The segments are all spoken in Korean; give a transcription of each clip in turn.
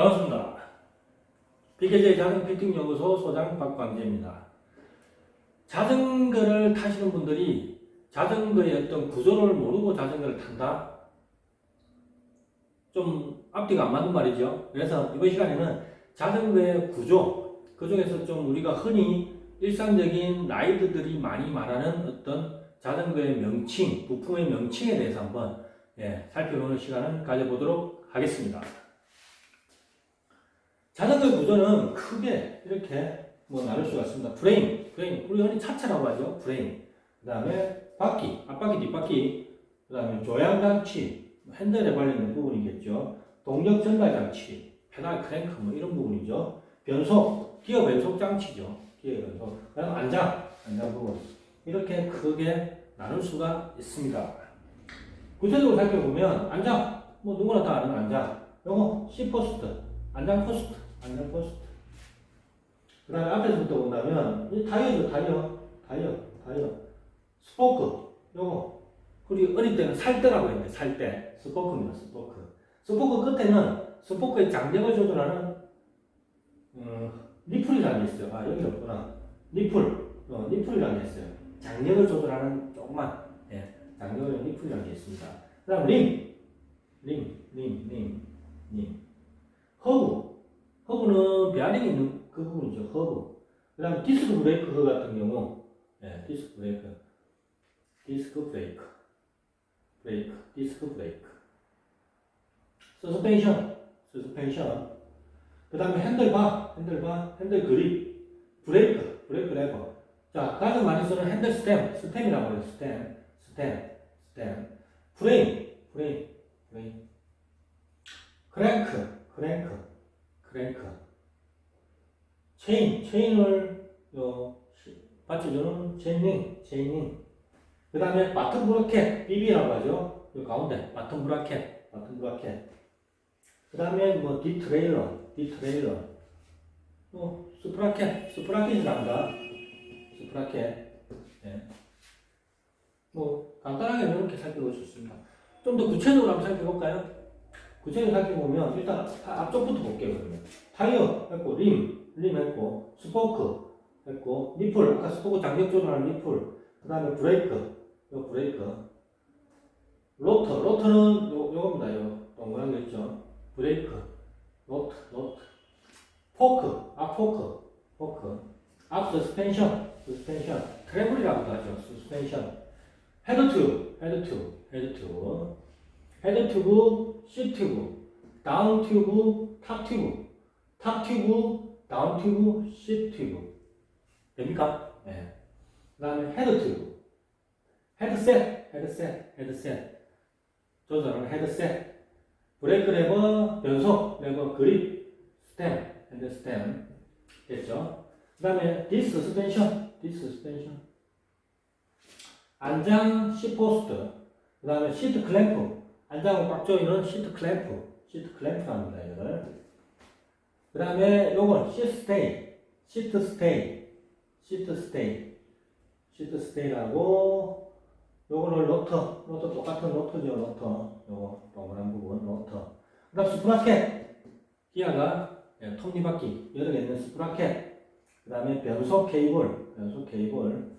반갑습니다. BKJ 자동 피팅 연구소 소장 박광재입니다. 자전거를 타시는 분들이 자전거의 어떤 구조를 모르고 자전거를 탄다? 좀 앞뒤가 안 맞는 말이죠. 그래서 이번 시간에는 자전거의 구조, 그 중에서 좀 우리가 흔히 일상적인 라이드들이 많이 말하는 어떤 자전거의 명칭, 부품의 명칭에 대해서 한번 예, 살펴보는 시간을 가져보도록 하겠습니다. 자전거 구조는 크게 이렇게 뭐 나눌 수가 있습니다. 프레임, 프레임, 우리 흔히 차차라고 하죠. 프레임. 그 다음에 바퀴, 앞바퀴, 뒷바퀴. 그 다음에 조향장치, 핸들에 발리는 부분이겠죠. 동력 전달 장치, 페달 크랭크 뭐 이런 부분이죠. 변속, 기어 변속 장치죠. 기어 변속. 그 다음 안장, 안장 부분. 이렇게 크게 나눌 수가 있습니다. 구체적으로 살펴보면 안장, 뭐 누구나 다 아는 안장. 요거 C포스트, 안장 포스트, 안장 포스트. 그 다음에 앞에서부터 본다면, 이 타이어죠, 타이어. 타이어, 타이어. 스포크, 요거. 우리 어릴 때는 살대라고 했는데, 살대. 스포크입니다, 스포크. 스포크 끝에는 스포크의 장력을 조절하는, 음, 니플이라는 게 있어요. 아, 여기 없구나. 니플. 어, 니플이라는 게 있어요. 장력을 조절하는 조그만, 예, 장력을 니플이라는 게 있습니다. 그 다음 림. 림, 림, 림, 림. 허브. 베어링이 있는 그 부분이죠. 허브. 그 다음에 디스크 브레이크 같은 경우, 예, 디스크 브레이크. 디스크 브레이크. 브레이크. 디스크 브레이크. 서스펜션. 서스펜션. 그 다음에 핸들바. 핸들바. 핸들 그립. 브레이크. 브레이크 레버. 자, 가장 많이 쓰는 핸들 스템. 스템이라고 해요. 스템. 스템. 스템. 프레임. 프레임. 프레임. 크랭크. 크랭크. 크랭크. 체인, 체인을 요 받쳐주는 체인링, 체인링. 그 다음에 바튼 브라켓, BB라고 하죠. 요 가운데 바튼 브라켓, 바튼 브라켓. 그 다음에 뭐 디트레일러, 디트레일러. 또 스프라켓, 스프라켓이랍니다. 스프라켓. 예. 뭐 간단하게 이렇게 살펴볼 수 있습니다. 좀 더 구체적으로 한번 살펴볼까요? 구체적으로 살펴보면 일단 앞쪽부터 볼게요. 그러면 타이어 했고 림, 림 했고 스포크 했고 니플 아까 스포크 장력 조절하는 니플 그 다음에 브레이크 요 브레이크 로터 로터는 요, 요겁니다. 요 동그란 거 있죠. 브레이크 로트 로트 포크 앞 포크 포크 앞 서스펜션 서스펜션 트래블이라고도 하죠. 서스펜션 헤드 튜브 헤드 튜브 헤드 튜브 헤드 튜브 C 튜브 다운 튜브 탑 튜브 탑 튜브 다운 튜브 C 튜브. 됩니까? 네. 그 다음에 헤드 튜브. 헤드셋 헤드셋 헤드셋 조절하는 헤드셋 브레이크 레버 변속 레버 그립 스템 핸드 스템 됐죠? 그 다음에 디스 스펜션 디스 스펜션 안장 시포스트 그 다음에 시트 클램프 안장을 꽉 조이는 시트 클램프 시트 클램프 합니다 이거를 그 다음에 요건 시트 스테이 시트 스테이 시트 스테이 시트 스테이라고 요거를 로터 로터 똑같은 로터죠 로터 요거 동그란 부분 로터 그 다음 스프라켓 기아가 예, 톱니바퀴. 여러 개 있는 스프라켓 그 다음에 변속 케이블 변속 케이블.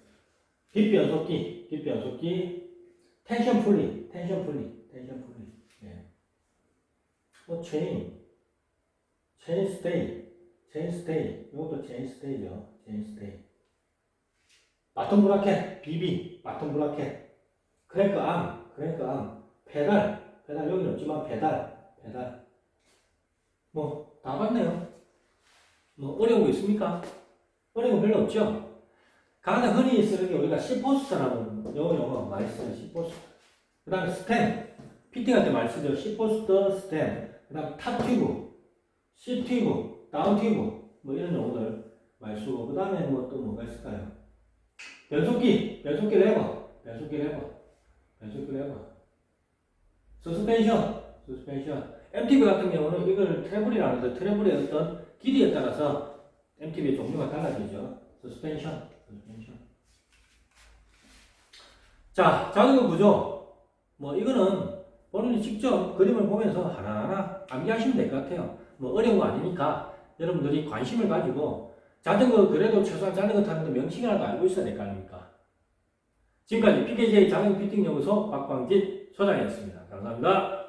뒷변속기 뒷변속기. 텐션 풀리 텐션 풀리 텐션 풀리 예. 뭐 체인 체인 스테이 체인 스테이 이것도 체인 스테이죠 체인 스테이 바톤 브라켓 BB 바톤 브라켓 크랭크 암 크랭크 암 페달 페달 여기는 없지만 페달 페달. 뭐 다 봤네요. 뭐 어려운 거 있습니까? 어려운 거 별로 없죠? 가장 흔히 쓰는 게 우리가 시포스트라는 영어 용어 많이 쓰는 시포스트 그 다음에 스템 피팅할 때 많이 쓰죠. 시포스트 스템 그 다음 탑 튜브 C 튜브 다운 튜브 뭐 이런 용어들 많이 쓰고 그 다음에 뭐 또 뭐가 있을까요? 변속기 변속기 레버 변속기 레버 변속기 레버 서스펜션 서스펜션 MTB 같은 경우는 이걸 트래블이라는 데 트래블의 어떤 길이에 따라서 MTB의 종류가 달라지죠. 서스펜션 서스펜션 자 자전거 구조. 뭐 이거는 본인이 직접 그림을 보면서 하나하나 암기하시면 될 것 같아요 뭐 어려운 거 아니니까 여러분들이 관심을 가지고 자전거 그래도 최소한 자전거 타는 거 명칭이라도 알고 있어야 될 거 아닙니까? 지금까지 PKJ 자전거 피팅 연구소 박광진 소장이었습니다. 감사합니다.